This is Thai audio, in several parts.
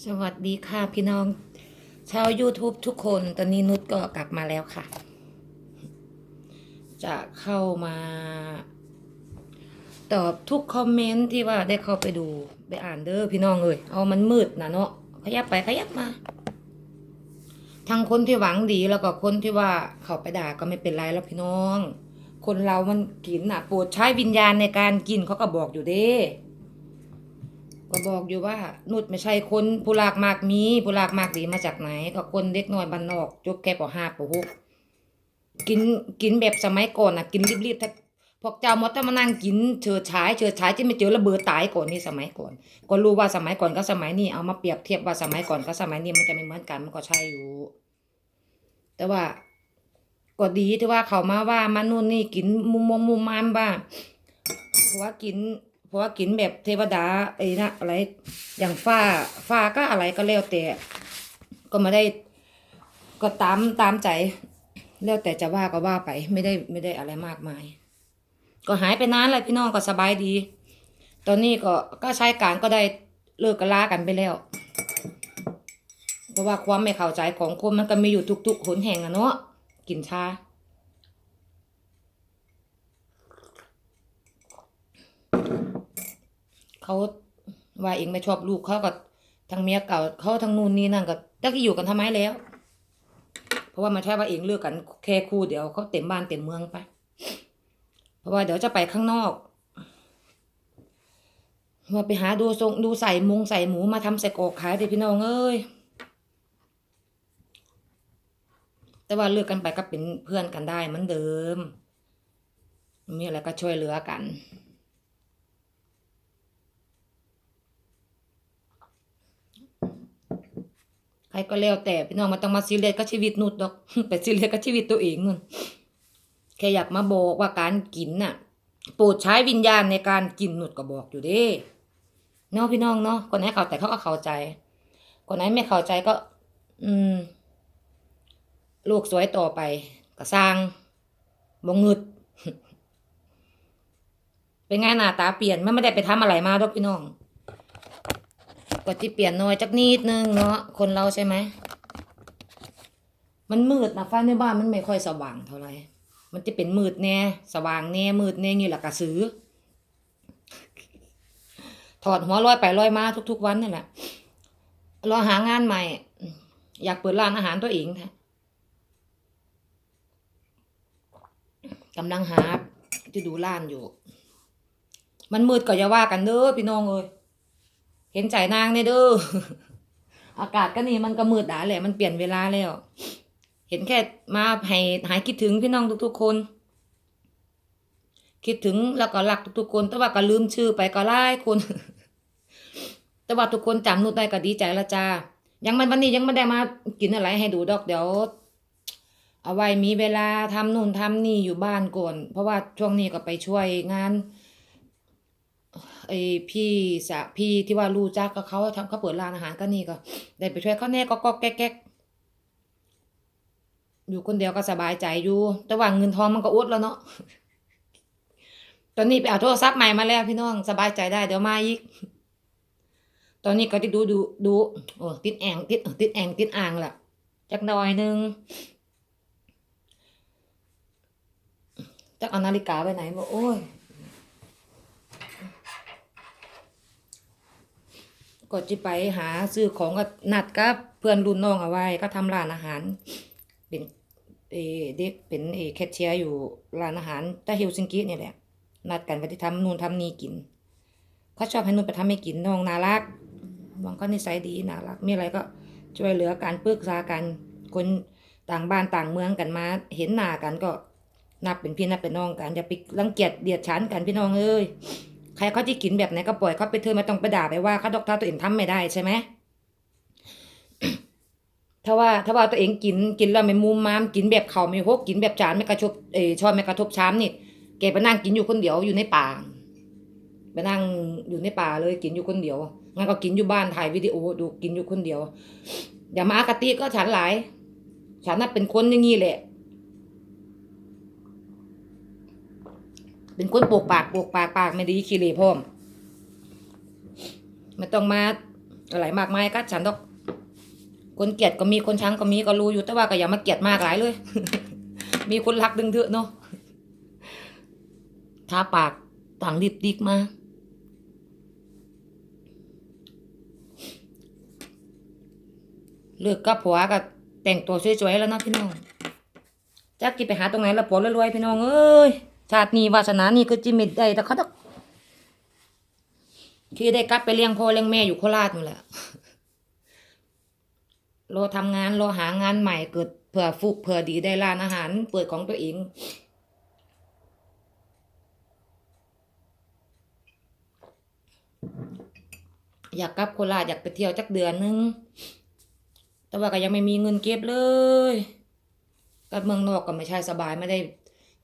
สวัสดีค่ะพี่น้อง ชาว YouTube ทุกคน ตอนนี้นุชก็กลับมาแล้วค่ะ จะเข้ามา ตอบทุกคอมเมนต์ที่ว่าได้เข้าไปดูไปอ่านเด้อพี่น้องเอ้ยเอามันมืดนะเนาะขยับไปขยับมา ทั้งคนที่หวังดีแล้วก็คนที่ว่าเขาไปด่าก็ไม่เป็นไรแล้วพี่น้อง คนเรามันกินน่ะโปรดใช้วิญญาณในการกินเขาก็บอกอยู่เด้ ก็บอกอยู่ว่านุชไม่ใช่คนผู้ลากมากมีผู้ลากมากดีมาจากไหน ก็คนเด็กน้อยบ้านนอกจบแค่ปห้าปหกกินกินแบบสมัยก่อนนะกินรีบๆถ้าพวกเจ้ามดถ้ามานั่งกินเฉิดฉายเฉิดฉายที่ไม่เจอระเบิดตายก่อนนี่สมัยก่อน ก็รู้ว่าสมัยก่อนกับสมัยนี้เอามาเปรียบเทียบว่าสมัยก่อนกับสมัยนี้มันจะไม่เหมือนกันมันก็ใช่อยู่ แต่ว่าก็ดีที่ว่าเขามาว่ามานู่นนี่กินมุมมงมุมมามบ้างเพราะว่ากิน เพราะว่ากินแบบเทวดาไอ้นะอะไร อย่างฟ้าฟ้าก็อะไรก็แล้วแต่ ก็มาได้ก็ตามตามใจ แล้วแต่จะว่าก็ว่าไป ไม่ได้ไม่ได้อะไรมากมาย ก็หายไปนานเลยพี่น้องก็สบายดี ตอนนี้ก็ก็ใช้การก็ได้เลิกกันลากันไปแล้วเพราะว่าความไม่เข้าใจของคนมันก็มีอยู่ทุกๆหนแห่งอะเนาะกินชา เขาว่าเองไม่ชอบลูกเขาก็ทั้งเมียเก่าเขาทั้งนู่นนี่นั่นก็ตั้งที่อยู่กันทำไมแล้ว เพราะว่ามันใช่ว่าเองเลือกกันแค่คู่เดียวเขาเต็มบ้านเต็มเมืองไป เพราะว่าเดี๋ยวจะไปข้างนอกว่าไปหาดูทรงดูใส่มุงใส่หมูมาทำใส่กอกขายเด็พี่น้องเอ้ยแต่ว่าเลือกกันไปก็เป็นเพื่อนกันได้เหมือนเดิม มีอะไรก็ช่วยเหลือกัน ใครก็แล้วแต่พี่น้องมันต้องมาซีเรียสกับชีวิตนุดดอกไปซีเรียสกับชีวิตตัวเองนู่นแค่อยากมาบอกว่าการกินน่ะโปรดใช้วิญญาณในการกินนุดก็บอกอยู่ด้เนาะพี่น้องเนาะคนไหนเข้าใจเขาก็เข้าใจ คนไหนไม่เข้าใจก็ อืม ลูกสวยต่อไปก็สร้างบ่งึดเป็นไงหน้าตาเปลี่ยนไม่ได้ไปทำอะไรมาดอกพี่น้อง ก็ที่เปลี่ยนน้อยจักนิดนึงเนาะคนเราใช่ไหม มันมืดนะไฟในบ้านมันไม่ค่อยสว่างเท่าไหร่มันจะเป็นมืดแน่ สว่างแน่มืดแน่นี่แหละกระสือ ถอดหัวลอยไปลอยมาทุก ๆ วันนี่แหละรอหางานใหม่ อยากเปิดร้านอาหารตัวเองแท้กำลังหาจะดูร้านอยู่ มันมืดก็อย่าว่ากันเด้อพี่น้องเอ้ย เห็นใจนางเนี่ยเด้ออากาศก็นี่มันก็มืดด่าแหละมันเปลี่ยนเวลาแล้ว เห็นแค่มาให้หายคิดถึงพี่น้องทุกๆคน คิดถึงแล้วก็รักทุกๆคน แต่ว่าก็ลืมชื่อไปก็หลายคน แต่ว่าทุกคนจำนุดได้ก็ดีใจละจ้ายังมันวันนี้ยังไม่ได้มากินอะไรให้ดูดอกเดี๋ยว เอาไว้มีเวลาทำนู่นทำนี่อยู่บ้านก่อนเพราะว่าช่วงนี้ก็ไปช่วยงาน ไอพี่สะพี่ที่ว่ารู้จักกับเขาทำเขาเปิดร้านอาหารก็นี่ก็ ได้ไปช่วยเขาแน่ก็ก็แก๊กแก๊กอยู่คนเดียวก็สบายใจอยู่ แต่ว่าเงินทองมันก็อดแล้วเนาะตอนนี้ไปเอาโทรศัพท์ใหม่มาแล้วพี่น้องสบายใจได้เดี๋ยวมาอีก ตอนนี้ก็จะดูดูดูโอ้ติดแองติดเออติดแองติดอ่างแหละจักหน่อยหนึงจักเอานาฬิกาไปไหนบอกโอ้ย ก็จะไปหาซื้อของก็นัดกับเพื่อนรุ่นน้องเอาไว้ ก็ทำร้านอาหาร เป็นเอเด็กเป็นเอแคชเชียร์อยู่ร้านอาหารที่เฮลซิงกิเนี่ยแหละ นัดกันไปที่ทำนู่นทำนี่กิน เขาชอบให้นู่นไปทำให้กินน้องน่ารักบางก็นิสัยดีน่ารัก มีอะไรก็ช่วยเหลือกันปรึกษากันคนต่างบ้านต่างเมืองกันมา เห็นหน้ากันก็นับเป็นพี่นับเป็นน้องกันอย่าไปรังเกียจเดียดฉันกันพี่น้องเอ้ย ใครเขาที่กินแบบไหนก็ปล่อยเขาไปเธอไม่ต้องไปด่าไปว่าเขาดอกถ้าตัวเองทำไม่ได้ใช่ไหมถ้าว่าถ้าว่าตัวเองกินกินแล้วไม่มุมมามกินแบบเขาไม่หกกินแบบจานไม่กระทบเออชอนไม่กระทบชามนี่แกไปนั่งกินอยู่คนเดียวอยู่ในป่าไปนั่งอยู่ในป่าเลยกินอยู่คนเดียวงั้นก็กินอยู่บ้านถ่ายวิดีโอดูกินอยู่คนเดียวอย่ามาอคติก็ฉันหลาย ฉันน่ะเป็นคนอย่างนี้แหละ เป็นคนโปกปากโปกปากปากไม่ดีขี้เหร่พร้อมไม่ต้องมาอะไรมากมายกัดฉันดอก คนเกลียดก็มีคนชังก็มีก็รู้อยู่แต่ว่าก็อย่ามาเกลียดมากหลายเลย มีคนรักดึงเถอะเนาะทาปากต่างดิบดิกมาเลิกกับผัวก็แต่งตัวสวยๆแล้วนะพี่น้องจักกินไปหาตรงไหนละผัวรวยๆพี่น้องเอ้ย ชาตินี้วาสนานี่คือจิมิดได้แต่เขาต้องคือได้กลับไปเลี้ยงพ่อเลี้ยงแม่อยู่โคราชนู่นแหละรอทำงานรอหางานใหม่เกิดเผื่อฟุกเผื่อดีได้ร้านอาหารเปิดของตัวเองอยากกลับโคราชอยากไปเที่ยวจักเดือนนึง แต่ว่าก็ยังไม่มีเงินเก็บเลยกับเมืองนอกก็ไม่ใช่สบายไม่ได้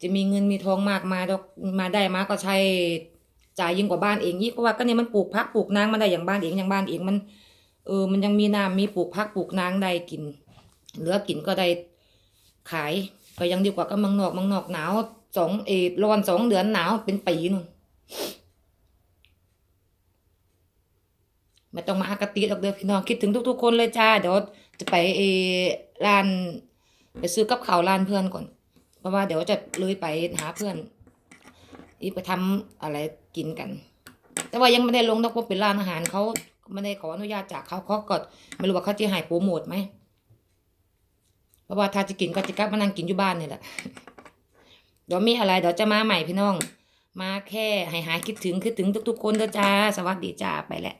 จะมีเงินมีทองมากมาดอกมาได้มาก็ใช้จ่ายยิ่งกว่าบ้านเองยิ่เพราะว่าก็เนี่ยมันปลูกพักปลูกนางมาได้อย่างบ้านเองอย่างบ้านเองมัน เออมันยังมีน้ำมีปลูกพักปลูกนางได้กิน เหลือกินก็ได้ขายก็ยังดีกว่าก็มืองนอกมืองนอกหนาวสองเอดร้อนสองเดือนหนาวเป็นปีนู่นไม่ต้องมาอากติหรอกเด้อพี่น้องคิดถึงทุก ๆ คนเลยจ้าเดี๋ยวจะไปเอร้านไปซื้อกับข้าวร้านเพื่อนก่อน ราะว่าเดี๋ยวจะเลยไปหาเพื่อน อีไปทำอะไรกินกัน แต่ว่ายังไม่ได้ลงดอกว่าเป็นร้านอาหารเขาไม่ได้ขออนุญาตจากเขาเขาก็ไม่รู้ว่าเขาจะให้โปรโมทไหมเพราะว่าถ้าจะกินก็จะกลับมานั่งกินอยู่บ้านนี่แหละเดี๋ยวมีอะไรเดี๋ยวจะมาใหม่พี่น้อง มาแค่ให้หายคิดถึงคิดถึงทุก ๆ คนเด้อจ้า สวัสดีจ้าไปแหละ